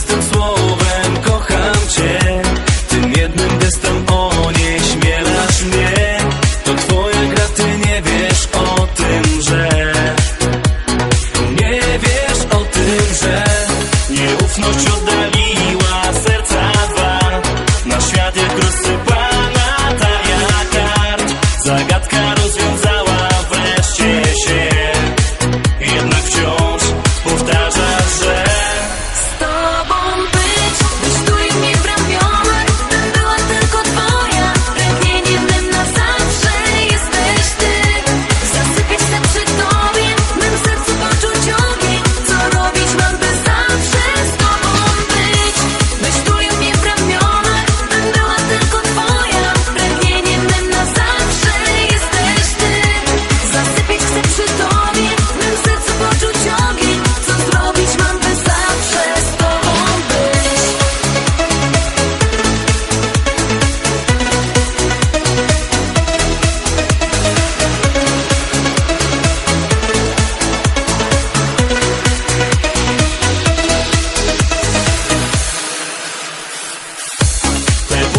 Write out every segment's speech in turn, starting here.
prostym słowem kocham cię. Tym jednym gestem onieśmielasz mnie. To twoja gra, ty nie wiesz o tym, że Nie wiesz o tym, że Nieufność ode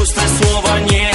пустослова нет